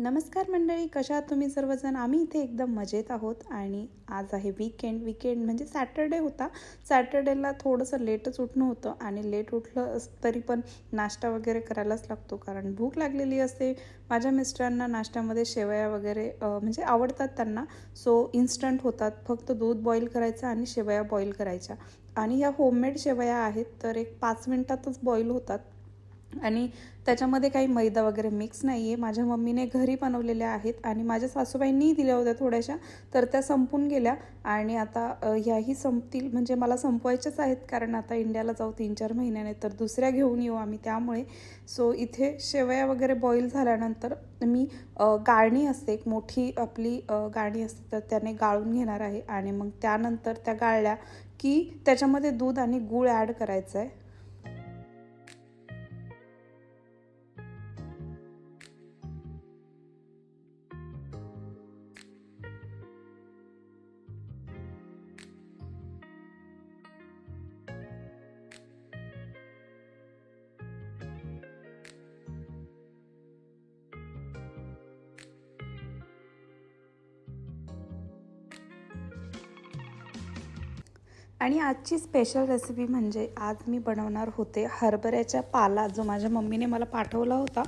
नमस्कार मंडळी कशा तुम्ही सर्वजण? आम्ही इथे एकदम मजेत आहोत आणि आज आहे वीकेंड वीकेंड म्हणजे सॅटर्डे होता. सॅटर्डेला थोडंसं लेटच उठणं होतं आणि लेट उठलं तरी पण नाश्ता वगैरे करायलाच लागतो. कारण भूक लागलेली असते. माझ्या मिस्टरांना नाश्त्यामध्ये शेवया वगैरे म्हणजे आवडतात त्यांना. सो इन्स्टंट होतात. फक्त दूध बॉईल करायचं आणि शेवया बॉईल करायच्या. आणि ह्या होममेड शेवया आहेत तर एक पाच मिनटातच बॉईल होतात. आणि त्याच्यामध्ये काही मैदा वगैरे मिक्स नाही आहे माझ्या मम्मीने घरी बनवलेल्या आहेत आणि माझ्या सासूबाईंनीही दिल्या होत्या थोड्याशा तर त्या संपून गेल्या. आणि आता ह्याही संपतील म्हणजे मला संपवायच्याच आहेत कारण आता इंडियाला जाऊ तीन चार महिन्याने तर दुसऱ्या घेऊन येऊ आम्ही त्यामुळे. सो इथे शेवया वगैरे बॉईल झाल्यानंतर मी गाळणी असते एक मोठी आपली गाळणी असते तर त्याने गाळून घेणार आहे. आणि मग त्यानंतर त्या गाळल्या की त्याच्यामध्ये दूध आणि गूळ ॲड करायचं आहे आणि आजची स्पेशल रेसिपी म्हणजे आज मी बनवणार होते हरभऱ्याच्या पाला जो माझ्या मम्मीने मला पाठवला होता.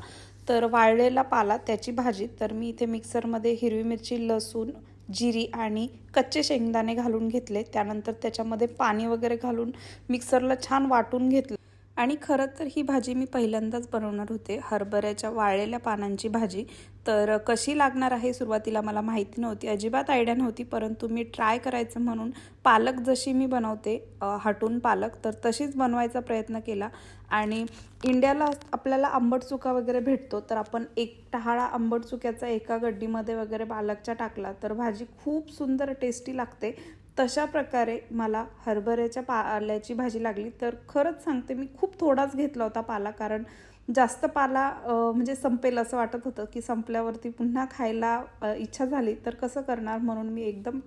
तर वाळलेला पाला त्याची भाजी. तर मी इथे मिक्सरमध्ये हिरवी मिरची लसूण जिरी आणि कच्चे शेंगदाणे घालून घेतले. त्यानंतर त्याच्यामध्ये पाणी वगैरे घालून मिक्सरला छान वाटून घेतलं. आणि खरं तर ही भाजी मी पहिल्यांदाच बनवणार होते. हरभऱ्याच्या वाळलेल्या पानांची भाजी. तर कशी लागणार आहे सुरुवातीला मला माहिती नव्हती. अजिबात आयडिया नव्हती परंतु मी ट्राय करायचं म्हणून पालक जशी मी बनवते हटून पालक तर तशीच बनवायचा प्रयत्न केला. आणि इंडियाला आपल्याला आंबट चुका वगैरे भेटतो तर आपण एक टहाळा आंबट चुक्याचा एका गड्डीमध्ये वगैरे पालकच्या टाकला तर भाजी खूप सुंदर टेस्टी लागते. तशा प्रकारे मला हरभऱ्याच्या पाल्याची भाजी लागली. तर खरंच सांगते मी खूप थोडाच घेतला होता पाला कारण जास्त पाला म्हणजे संपेल असं वाटत होतं की संपल्यावरती पुन्हा खायला इच्छा झाली तर कसं करणार म्हणून मी एकदम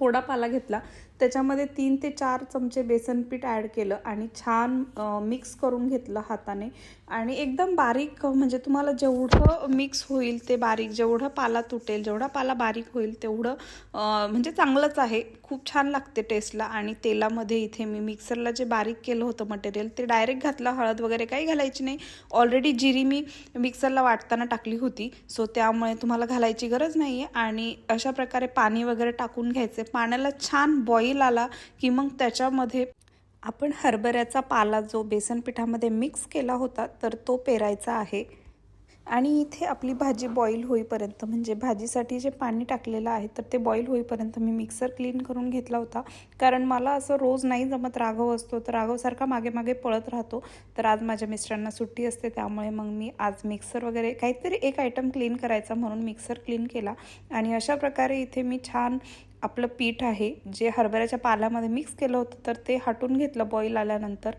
थोडा पाला घेतला. त्याच्यामध्ये तीन ते चार चमचे बेसन पीठ ॲड केलं आणि छान मिक्स करून घेतलं हाताने. आणि एकदम बारीक म्हणजे तुम्हाला जेवढं मिक्स होईल ते बारीक जेवढं पाला तुटेल जेवढा पाला बारीक होईल तेवढं म्हणजे चांगलंच आहे. खूप छान लागते टेस्टला आणि तेलामध्ये इथे मी मिक्सरला जे बारीक केलं होतं मटेरियल ते डायरेक्ट घातलं. हळद वगैरे काही घालायची नाही. ऑलरेडी जिरी मी मिक्सरला वाटताना टाकली होती. सो त्यामुळे तुम्हाला घालायची गरज नाही आहे आणि अशा प्रकारे पाणी वगैरे टाकून घ्यायचे. पाण्याला छान बॉईल आला की मग त्याच्यामध्ये आपण हरभऱ्याचा पाला जो बेसन पिठामध्ये मिक्स केला होता तर तो पेरायचा आहे. आणि इथे आपली भाजी बॉईल होईपर्यंत म्हणजे भाजीसाठी जे पाणी टाकलेलं आहे तर ते बॉईल होईपर्यंत मी मिक्सर क्लीन करून घेतला होता. कारण मला असं रोज नाही जमत राघव असतो तर राघवसारखा मागे मागे पळत राहतो. तर आज माझ्या मिस्टरांना सुट्टी असते त्यामुळे मग मी आज मिक्सर वगैरे काहीतरी एक आयटम क्लीन करायचा म्हणून मिक्सर क्लीन केला. आणि अशा प्रकारे इथे मी छान आपलं पीठ आहे जे हरभऱ्याच्या पाल्यामध्ये मिक्स केलं होतं तर ते हटून घेतलं बॉईल आल्यानंतर.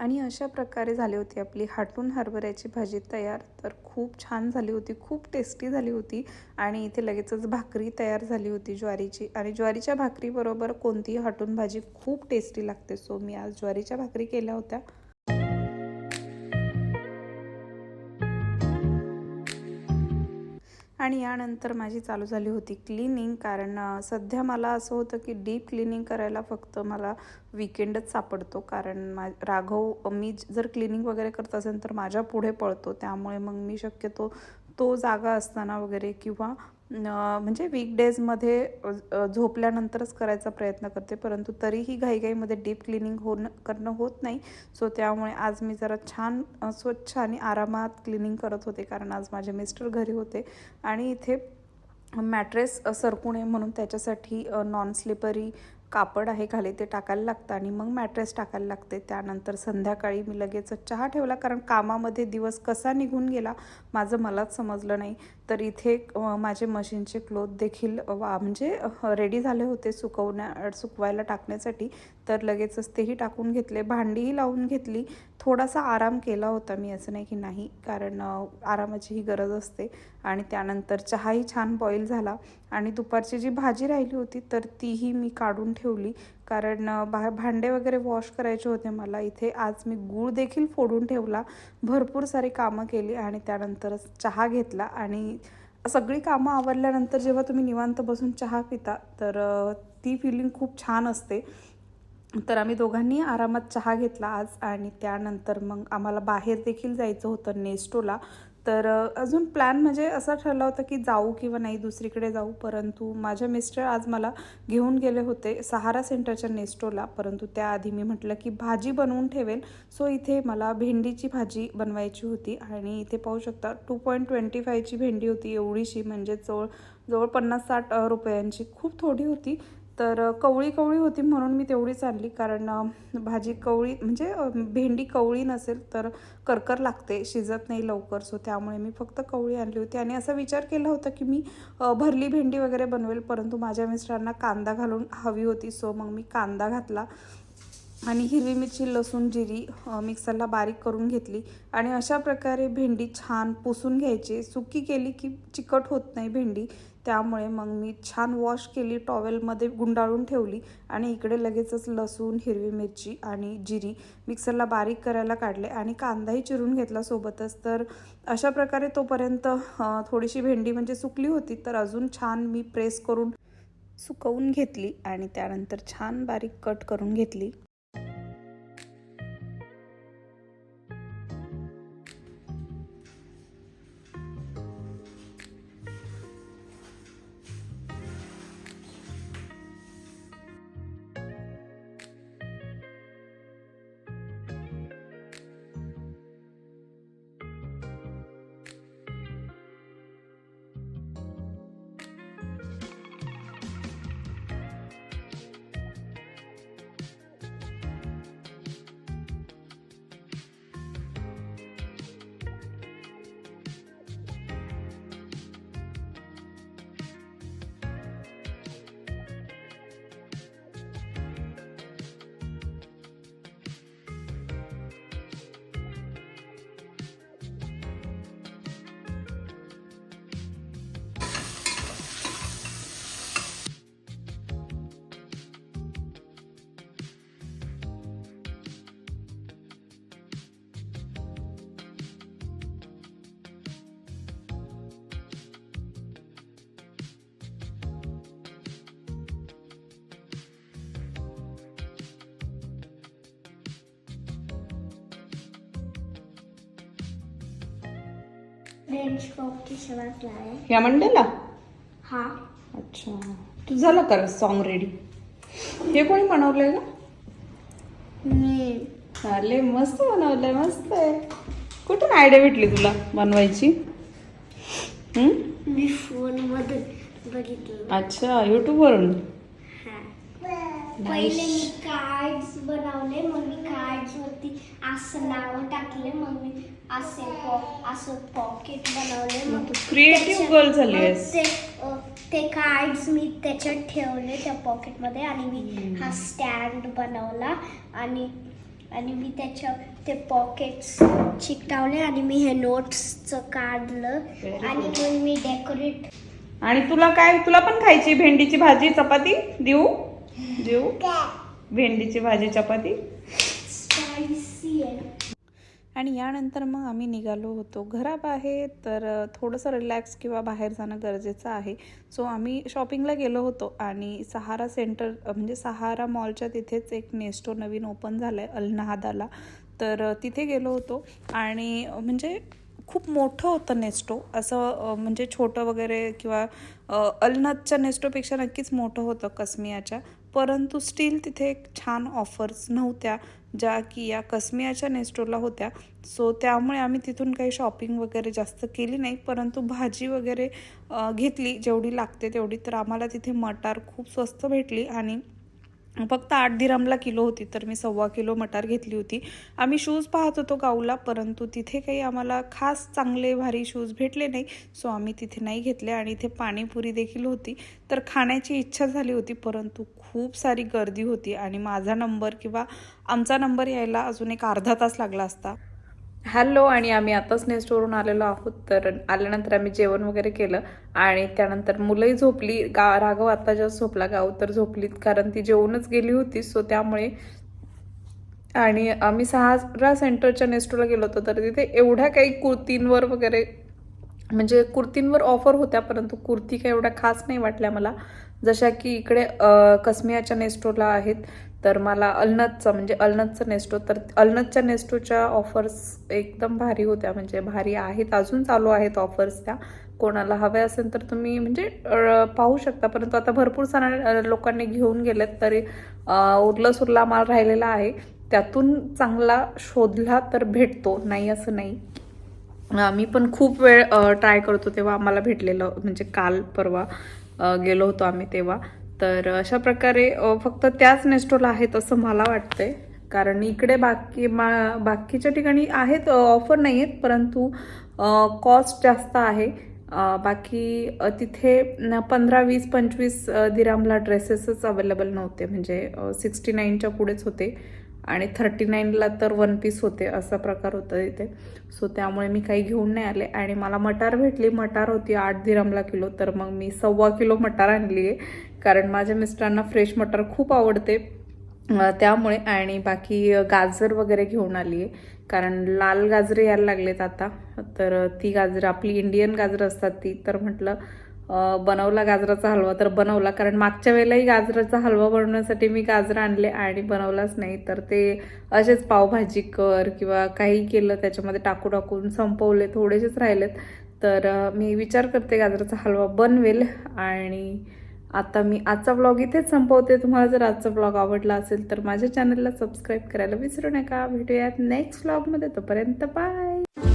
आणि अशा प्रकारे झाली होती आपली हाटून हरभऱ्याची भाजी तयार. तर खूप छान झाली होती खूप टेस्टी झाली होती आणि इथे लगेचच भाकरी तयार झाली होती ज्वारीची. आणि ज्वारीच्या भाकरीबरोबर कोणतीही हाटून भाजी खूप टेस्टी लागते. सो मी आज ज्वारीच्या भाकरी केल्या होत्या. आणि यानंतर माझी चालू झाली होती क्लिनिंग कारण सध्या मला असं होतं की डीप क्लिनिंग करायला फक्त मला विकेंडच सापडतो. कारण मा राघव मी जर क्लिनिंग वगैरे करत असेल तर माझ्या पुढे पळतो. त्यामुळे मग मी शक्यतो तो जागा असताना वगैरे किंवा म्हणजे वीकडेजमध्ये झोपल्यानंतरच करायचा प्रयत्न करते. परंतु तरीही घाईघाईमध्ये डीप क्लिनिंग होणं करणं होत नाही. सो त्यामुळे आज मी जरा छान स्वच्छ आणि आरामात क्लिनिंग करत होते. कारण आज माझे मिस्टर घरी होते. आणि इथे मॅट्रेस सरकू नये म्हणून त्याच्यासाठी नॉन स्लिपरी कापड आहे खाली ते टाकायला लागतं आणि मग मॅट्रेस टाकायला लागते. त्यानंतर संध्याकाळी मी लगेचच चहा ठेवला कारण कामामध्ये दिवस कसा निघून गेला माझं मलाच समजलं नाही. तर इथे माझे मशीनचे क्लोथ देखील वा म्हणजे रेडी झाले होते सुकवण्या सुकवायला टाकण्यासाठी. तर लगेचच तेही टाकून घेतले. भांडीही लावून घेतली. थोडासा आराम केला होता मी असं नाही की नाही कारण आरामाचीही गरज असते. आणि त्यानंतर चहाही छान बॉईल झाला. आणि दुपारची जी भाजी राहिली होती तर तीही मी काढून ठेवली. कारण भा भांडे वगैरे वॉश करायचे होते मला. इथे आज मी गूळ देखील फोडून ठेवला. भरपूर सारी कामं केली आणि त्यानंतरच चहा घेतला. आणि सगळी कामं आवरल्यानंतर जेव्हा तुम्ही निवांत बसून चहा पिता तर ती फिलिंग खूप छान असते. तर आम्ही दोघांनी आरामात चहा घेतला आज. आणि त्यानंतर मग आम्हाला बाहेर देखील जायचं होतं नेस्टोला. तर अजून प्लॅन म्हणजे असा ठरला होता की जाऊ किंवा नाही दुसरीकडे जाऊ. परंतु माझ्या मिस्टर आज मला घेऊन गेले होते सहारा सेंटरच्या नेस्टोला. परंतु त्याआधी मी म्हटलं की भाजी बनवून ठेवेल. सो इथे मला भेंडीची भाजी बनवायची होती. आणि इथे पाहू शकता टू पॉईंट ट्वेंटी फायची भेंडी होती. एवढीशी म्हणजे जवळ जवळ पन्नास साठ रुपयांची. खूप थोडी होती. तर कवळी कवळी होती म्हणून मी तेवढीच आणली कारण भाजी कवळी म्हणजे भेंडी कवळी नसेल तर करकर लागते शिजत नाही लवकर. सो त्यामुळे मी फक्त कवळी आणली होती. आणि असा विचार केला होता की मी भरली भेंडी वगैरे बनवेल परंतु माझ्या मिस्टरांना कांदा घालून हवी होती. सो मग मी कांदा घातला आणि हिरवी मिरची लसूण जिरी मिक्सरला बारीक करून घेतली. आणि अशा प्रकारे भेंडी छान पुसून घ्यायची. सुकी केली की चिकट होत नाही भेंडी. त्यामुळे मग मी छान वॉश केली टॉवेलमध्ये गुंडाळून ठेवली आणि इकडे लगेचच लसूण हिरवी मिरची आणि जिरी मिक्सरला बारीक करायला काढले आणि कांदाही चिरून घेतला सोबतच. तर अशा प्रकारे तोपर्यंत थोडीशी भेंडी म्हणजे सुकली होती तर अजून छान मी प्रेस करून सुकवून घेतली आणि त्यानंतर छान बारीक कट करून घेतली. फ्रेंच की या मंडेला? हाँ. अच्छा. तू झालं का सॉन्ग रेडी हे कोणी बनवलंय का मी. अरे मस्त बनवलंय मस्त आहे. कुठून आयडिया भेटली तुला बनवायची? मी फोन मधून बघितलं. अच्छा यूट्यूबवरून हा पहिले मी कार्ड्स बनवले मग मी कार्ड्स वरती असं नाव टाकले मग मी असे पॉ- असं पॉकेट बनवले मग तू creative त्याच्यात- girl झाली मग. ते अ, ते कार्ड्स मी त्याच्यात ठेवले त्या पॉकेटमध्ये आणि मी हा स्टँड बनवला आणि आणि मी त्याच्या ते पॉकेट्स चिकटावले आणि मी हे नोट्सचं काढलं. आणि मग मी डेकोरेट आणि तुला काय तुला पण खायची भेंडीची भाजी चपाती देऊ? देऊ? भेंडीची भाजी चपाती? आणि यानंतर मग आम्ही निघालो होतो घराबाहेर तर थोडंसं रिलॅक्स किंवा बाहेर जाणं गरजेचं आहे. सो आम्ही शॉपिंगला गेलो होतो आणि सहारा सेंटर म्हणजे सहारा मॉलच्या तिथेच एक नेस्टो नवीन ओपन झालं आहे अल्नाहादाला. तर तिथे गेलो होतो आणि म्हणजे खूप मोठं होतं नेस्टो असं म्हणजे छोटं वगैरे किंवा अ, अल्नादच्या नेस्टोपेक्षा नक्कीच मोठं होतं कस्मियाच्या. परंतु स्टील तिथे एक छान ऑफर्स नव्हत्या ज्या की या कस्मियाच्या नेस्टोला होत्या. सो त्यामुळे आम्ही तिथून काही शॉपिंग वगैरे जास्त केली नाही परंतु भाजी वगैरे घेतली. जेवढी लागते तेवढी. तर आम्हाला तिथे मटार खूप स्वस्त भेटली आणि फक्त आठ दिरामला किलो होती तर मी सव्वा किलो मटार घेतली होती. आम्ही शूज पाहत होतो गाऊला परंतु तिथे काही आम्हाला खास चांगले भारी शूज भेटले नाही. सो आम्ही तिथे नाही घेतले आणि इथे पाणीपुरी देखील होती. तर खाण्याची इच्छा झाली होती परंतु खूप सारी गर्दी होती आणि माझा नंबर किंवा आमचा नंबर यायला अजून एक अर्धा तास लागला असता. हॅलो आणि आम्ही आताच नेस्टवरून आलेलो आहोत. तर आल्यानंतर आम्ही जेवण वगैरे केलं आणि त्यानंतर मुलंही झोपली. गा राघव आता जस्ट झोपला. गाव तर झोपलीत कारण ती जेवूनच गेली होती सो त्यामुळे. आणि आम्ही सहारा सेंटरच्या नेस्टोला गेलो होतो तर तिथे एवढ्या काही कुर्तींवर वगैरे म्हणजे कुर्तींवर ऑफर होत्या परंतु कुर्ती काही एवढ्या खास नाही वाटल्या मला. जशा की इकडे कसमियाच्या कस्मियाच्या नेस्टोला आहेत. तर मला अल्नतचा म्हणजे अल्नतचं नेस्टो तर अलनतच्या नेस्टोच्या ऑफर्स एकदम भारी होत्या म्हणजे भारी आहेत अजून चालू आहेत ऑफर्स त्या. कोणाला हव्या असेल तर तुम्ही म्हणजे पाहू शकता. परंतु आता भरपूर साऱ्या लोकांनी घेऊन गेलेत तरी उरला सुरला माल राहिलेला आहे. त्यातून चांगला शोधला तर भेटतो. नाही असं नाही. आम्ही पण खूप वेळ ट्राय करतो तेव्हा आम्हाला भेटलेलं म्हणजे काल परवा गेलो होतो आम्ही तेव्हा. तर अशा प्रकारे फक्त त्याच नेस्टोला आहेत असं मला वाटतंय. कारण इकडे बाकी मा बाकीच्या ठिकाणी आहेत ऑफर नाही आहेत परंतु कॉस्ट जास्त आहे. बाकी तिथे पंधरा वीस पंचवीस दिरामला ड्रेसेसच अवेलेबल नव्हते. म्हणजे सिक्स्टी नाईनच्या पुढेच होते. आणि थर्टी नाईनला तर वन पीस होते असा प्रकार होता इथे. सो त्यामुळे मी काही घेऊन नाही आले. आणि मला मटार भेटली. मटार होती आठ दिरामला किलो. तर मग मी सव्वा किलो मटार आणली आहे. कारण माझ्या मिस्टरांना फ्रेश मटार खूप आवडते. त्यामुळे आणि बाकी गाजर वगैरे घेऊन आली आहे. कारण लाल गाजरे यायला लागलेत आता. तर ती गाजरं आपली इंडियन गाजरं असतात ती. तर म्हटलं बनवला गाजराचा हलवा. तर बनवला कारण मागच्या वेळेलाही गाजराचा हलवा बनवण्यासाठी मी गाजरं आणले आणि बनवलाच नाही. तर ते असेच पावभाजी कर किंवा काही केलं त्याच्यामध्ये टाकू टाकून संपवले थोडेसेच राहिलेत. तर मी विचार करते गाजराचा हलवा बनवेल आणि आता मी आजचा ब्लॉग इथेच संपवते. तुम्हाला जर आजचा ब्लॉग आवडला असेल तर माझ्या चॅनलला सबस्क्राईब करायला विसरू नका. भेटूयात नेक्स्ट ब्लॉगमध्ये तोपर्यंत बाय